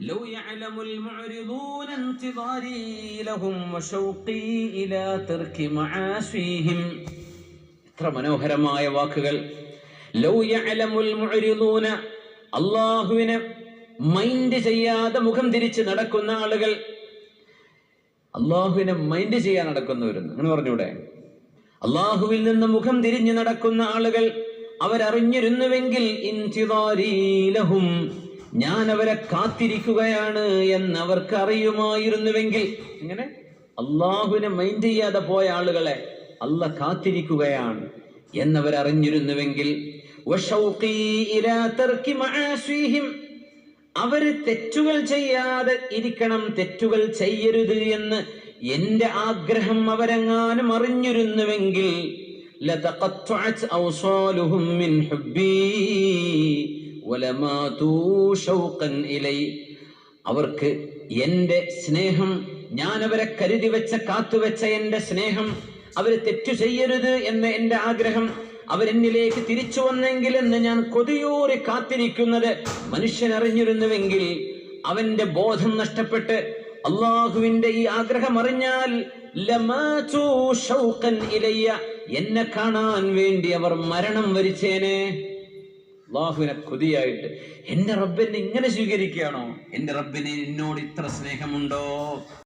لو يعلم المعرضون انتظاري لهم وشوقي إلى ترك معاصيهم എത്ര മനോഹരമായ വാക്കുകൾ ലൗ യഅലമുൽ മുഅ്രിദൂന അള്ളാഹുവിനെ മൈൻഡ് ചെയ്യാതെ മുഖം തിരിച്ച് നടക്കുന്ന ആളുകൾ അള്ളാഹുവിനെ മൈൻഡ് ചെയ്യാൻ നടക്കുന്നവരെന്ന് അങ്ങനെ പറഞ്ഞൂടെ അള്ളാഹുവിൽ നിന്ന് മുഖം തിരിഞ്ഞു നടക്കുന്ന ആളുകൾ അവരറിഞ്ഞിരുന്നുവെങ്കിൽ ഇൻതിദാരീ ലഹും ഞാൻ അവരെ കാത്തിരിക്കുകയാണ് എന്ന് അവർക്ക് അറിയുമായിരുന്നുവെങ്കിൽ ഇങ്ങനെ അള്ളാഹുവിനെ മൈൻഡ് ചെയ്യാതെ പോയ ആളുകളെ അല്ല കാത്തിരിക്കുകയാണ് എന്നവരറിഞ്ഞിരുന്നുവെങ്കിൽ അവർ തെറ്റുകൾ ചെയ്യാതെ ഇരിക്കണം തെറ്റുകൾ ചെയ്യരുത് എന്ന് എന്റെ ആഗ്രഹം അവരെങ്ങാനും അറിഞ്ഞിരുന്നുവെങ്കിൽ ഇലൈ. അവർക്ക് എന്റെ സ്നേഹം ഞാൻ അവരെ കരുതി വെച്ച കാത്തുവെച്ച എന്റെ സ്നേഹം അവർ തെറ്റു ചെയ്യരുത് എന്ന് എന്റെ ആഗ്രഹം അവരെന്നിലേക്ക് തിരിച്ചു വന്നെങ്കിൽ എന്ന് ഞാൻ കൊതിയൂറി കാത്തിരിക്കുന്നത് മനുഷ്യനറിഞ്ഞിരുന്നുവെങ്കിൽ അവന്റെ ബോധം നഷ്ടപ്പെട്ട് അള്ളാഹുവിന്റെ ഈ ആഗ്രഹം അറിഞ്ഞാൽ എന്നെ കാണാൻ വേണ്ടി അവർ മരണം വരിച്ചേനെ. അള്ളാഹുവിനെ കൊതിയായിട്ട് എന്റെ റബ്ബിനെ ഇങ്ങനെ സ്വീകരിക്കുകയാണോ? എന്റെ റബ്ബിന് എന്നോട് ഇത്ര സ്നേഹമുണ്ടോ?